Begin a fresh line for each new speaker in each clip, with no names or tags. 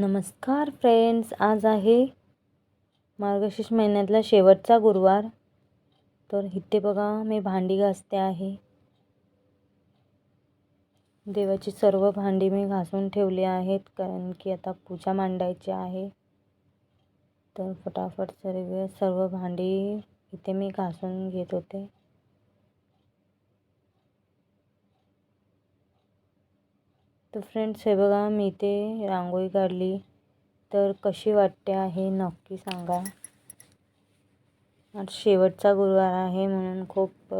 नमस्कार फ्रेंड्स आज आहे मार्गशीर्ष महिन्यातला शेवटचा गुरुवार. तर इथे बघा मी भांडी घासते आहे. देवाची सर्व भांडी मी घासून ठेवली आहेत कारण की आता पूजा मांडायची आहे. तर फटाफट सर्व सर्व भांडी इथे मी घासून घेत होते. तर फ्रेंड्स हे बघा मी ते रांगोळी काढली. तर कशी वाटते आहे नक्की सांगा. आज शेवटचा गुरुवार आहे म्हणून खूप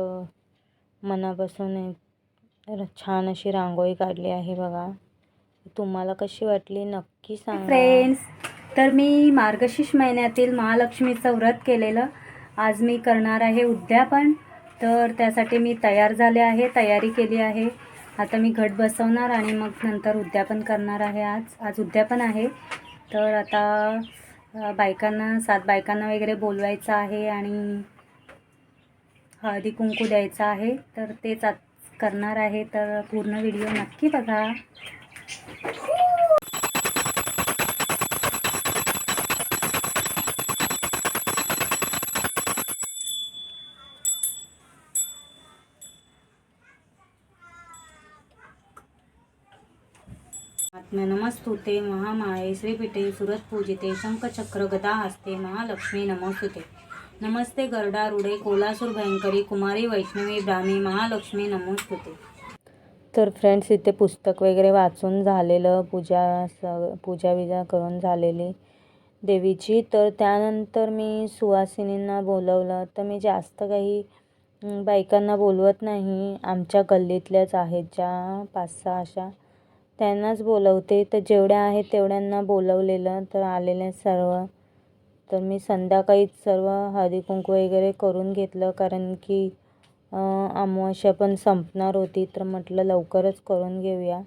मनापासून एक छान अशी रांगोळी काढली आहे बघा. तुम्हाला कशी वाटली नक्की सांगा.
फ्रेंड्स तर मी मार्गशीर्ष महिन्यातील महालक्ष्मीचं व्रत केलेलं. आज मी करणार आहे उद्यापन. तर त्यासाठी मी तयार झाले आहे तयारी केली आहे. आता मी घट बसवणार आणि मग नंतर उद्यापन करणार आहे आज. आज उद्यापन आहे. तर आता बायकांना सात बायकांना वगैरे बोलवायचं आहे आणि हळदी कुंकू द्यायचं आहे. तर तेच आज करणार आहे. तर पूर्ण व्हिडिओ नक्की बघा. नमस्तुते महामाये श्रीपीठे सुरतपूजिते शंखचक्र गदा हस्ते महालक्ष्मी नमस्तुते. नमस्ते गरडारुडे कोलासूर भयंकरी कुमारी वैष्णवी ब्राह्मी महालक्ष्मी नमोस्तुते.
तर फ्रेंड्स इथे पुस्तक वगैरे वाचून झालेलं पूजा स पूजा विजा करून झालेली देवीची. तर त्यानंतर मी सुवासिनींना बोलवलं. तर मी जास्त काही बायकांना बोलवत नाही. आमच्या गल्लीतल्याच आहेत ज्या पाच सहा अशा. त्यांनाच बोलवते. तर जेवढ्या आहेत तेवढ्यांना बोलवलेलं तर आलेले सर्व. तर मी संध्याकाळीच सर्व हळदीकुंकू वगैरे करून घेतलं कारण की अमावस्या पण संपणार होती तर म्हटलं लवकरच करून घेऊया.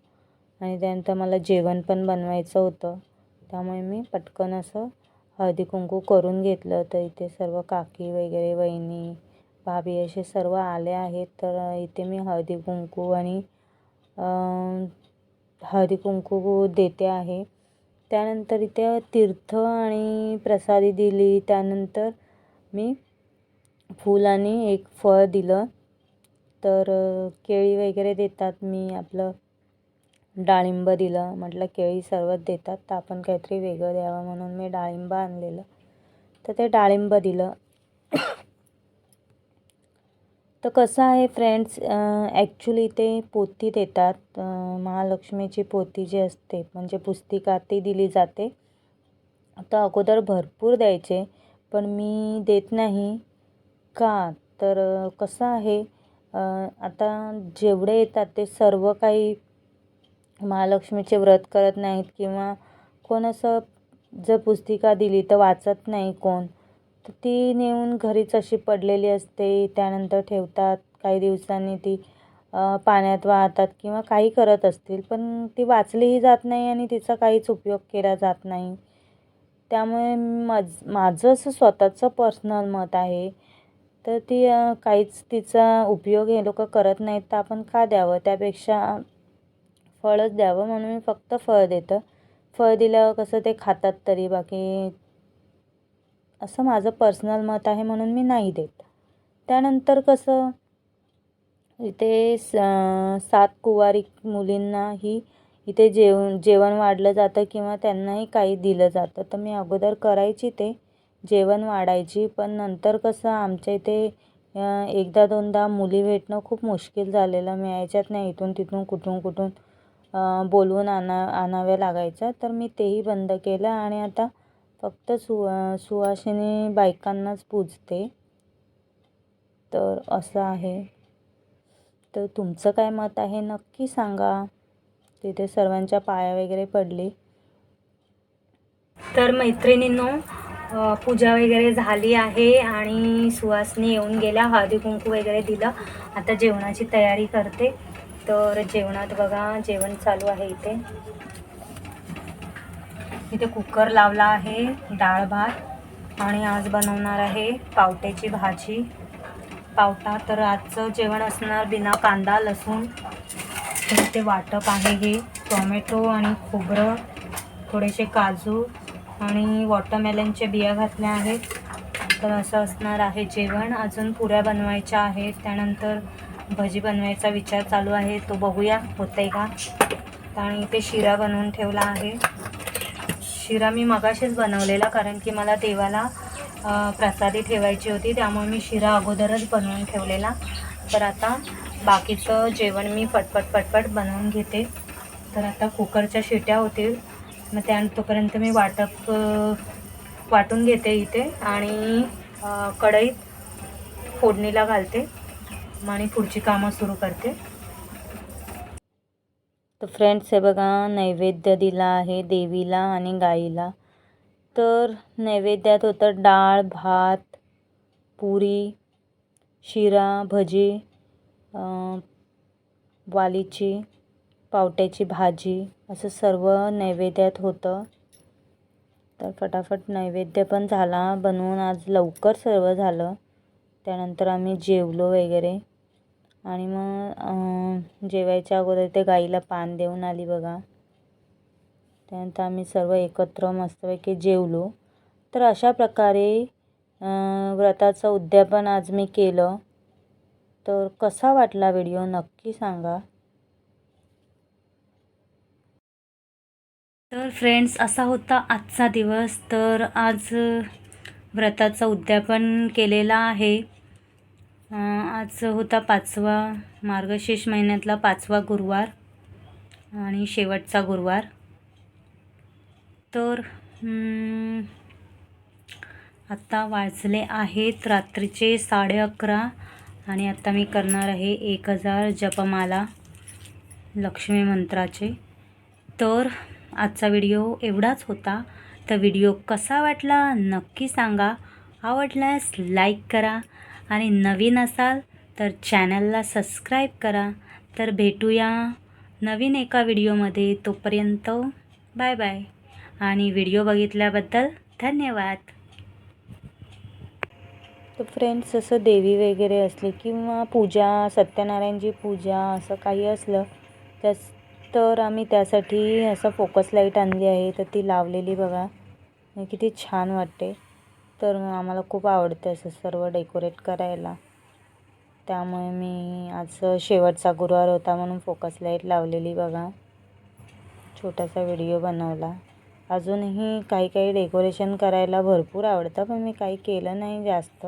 आणि त्यानंतर मला जेवण पण बनवायचं होतं. त्यामुळे मी पटकन असं हळदीकुंकू करून घेतलं. तर इथे सर्व काकी वगैरे वहिनी भाभी असे सर्व आले आहेत. तर इथे मी हळदीकुंकू आणि हळदी कुंकू देते आहे. त्यानंतर इथे तीर्थ आणि प्रसादी दिली. त्यानंतर मी फूल आणि एक फळ दिलं. तर केळी वगैरे देतात. मी आपलं डाळिंब दिलं. म्हटलं केळी सर्वच देतात. तर आपण काहीतरी वेगळं द्यावं म्हणून मी डाळिंब आणलेलं. तर ते डाळिंब दिलं. तर कसं आहे फ्रेंड्स ॲक्च्युली ते पोथी देतात. महालक्ष्मीची पोथी जी असते म्हणजे पुस्तिका ती दिली जाते. तर अगोदर भरपूर द्यायचे पण मी देत नाही. का? तर कसं आहे आता जेवढे येतात ते सर्व काही महालक्ष्मीचे व्रत करत नाहीत किंवा कोण असं जर पुस्तिका दिली तर वाचत नाही कोण. तर ती नेऊन घरीच अशी पडलेली असते. त्यानंतर ठेवतात. काही दिवसांनी ती पाण्यात वाहतात किंवा काही करत असतील. पण ती वाचलीही जात नाही आणि तिचा काहीच उपयोग केला जात नाही. त्यामुळे माझ माझं असं स्वतःचं पर्सनल मत आहे. तर ती काहीच तिचा उपयोग हे लोक करत नाहीत. तर आपण का द्यावं? त्यापेक्षा फळच द्यावं म्हणून मी फक्त फळ देतं. फळ दिल्यावर कसं ते खातात तरी बाकी असं माझं पर्सनल मत आहे म्हणून मी नाही देत. त्यानंतर कसं? इथे स सात कुवारी मुलींनाही इथे जेवण जेवण वाढलं जातं किंवा त्यांनाही काही दिलं जातं. तर मी अगोदर करायची ते जेवण वाढायची. पण नंतर कसं? आमच्या इथे एकदा दोनदा मुली भेटणं खूप मुश्किल झालेलं. मिळायच्यात नाही इथून तिथून कुठून कुठून बोलवून आणा आणाव्या लागायच्या. तर मी तेही बंद केलं आणि आता फक्त सु सुवासिनी बायकांनाच पूजते. तर असं आहे. तर तुमचं काय मत आहे नक्की सांगा. तिथे सर्वांच्या पाया वगैरे पडली.
तर मैत्रिणींनो पूजा वगैरे झाली आहे आणि सुवासनी येऊन गेल्या हळदी कुंकू वगैरे दिलं. आता जेवणाची तयारी करते. तर जेवणात बघा जेवण चालू आहे इथे. इथे कुकर लावला आहे डाळ भात आणि आज बनवणार आहे पावट्याची भाजी. पावटा तर आजचं जेवण असणार बिना कांदा लसूण. तर इथे वाटप आहे हे. टोमॅटो आणि खोबरं
थोडेसे काजू आणि वॉटरमेलनच्या बिया घातल्या आहेत. तर असं असणार आहे जेवण. अजून पुऱ्या बनवायच्या आहेत. त्यानंतर भजी बनवायचा विचार चालू आहे. तो बघूया होतंय का? आणि इथे शिरा बनवून ठेवला आहे. शिरा मी मगाशीच बनवलेला कारण की मला देवाला प्रसादी ठेवायची होती त्यामुळे मी शिरा अगोदरच बनवून ठेवलेला. तर आता बाकीचं जेवण मी पटपट पटपट बनवून घेते. तर आता कुकरच्या शिट्या होतील. मग त्या तोपर्यंत मी वाटप वाटून घेते इथे आणि कढईत फोडणीला घालते आणि पुढची कामं सुरू करते. तर फ्रेंड्स हे बघा नैवेद्य दिला आहे देवीला आणि गाईला. तर नैवेद्यात होतं डाळ भात पुरी शिरा भजी वालीची पावट्याची भाजी असं सर्व नैवेद्यात होतं. तर फटाफट नैवेद्य पण झाला बनवून. आज लवकर सर्व झालं. त्यानंतर आम्ही जेवलो वगैरे. आणि मग जेवायच्या अगोदर ते गाईला पान देऊन आली बघा. त्यानंतर आम्ही सर्व एकत्र मस्तपैकी जेवलो. तर अशा प्रकारे व्रताचं उद्यापन आज मी केलं. तर कसा वाटला व्हिडिओ नक्की सांगा.
तर फ्रेंड्स असा होता आजचा दिवस. तर आज व्रताचं उद्यापन केलेलं आहे. आज होता पाचवा मार्गशीर्ष महिन्यातला पाचवा गुरुवार आणि शेवटचा गुरुवार. तर आत्ता वाजले आहेत रात्रीचे साडे अकरा आणि आत्ता मी करणार आहे एक हजार जपमाला लक्ष्मी मंत्राचे. तर आजचा व्हिडिओ एवढाच होता. तर व्हिडिओ कसा वाटला नक्की सांगा. आवडल्यास लाईक करा. आणि नवीन असाल तर चॅनलला सबस्क्राईब करा. तर भेटूया नवीन एका व्हिडिओमध्ये. तोपर्यंत बाय बाय. आणि व्हिडिओ बघितल्याबद्दल धन्यवाद.
तर फ्रेंड्स असं देवी वगैरे असली किंवा पूजा सत्यनारायणची पूजा असं काही असलं त्यास तर आम्ही त्यासाठी असं फोकस लाइट आणली आहे. तर ती लावलेली बघा. किती छान वाटते. तर आम्हाला खूप आवडते असं सर्व डेकोरेट करायला. त्यामुळे मी आज शेवटचा गुरुवार होता म्हणून फोकस लाइट लावलेली बघा. छोटासा व्हिडिओ बनवला. अजूनही काही काही डेकोरेशन करायला भरपूर आवडतं पण मी काही केलं नाही जास्त.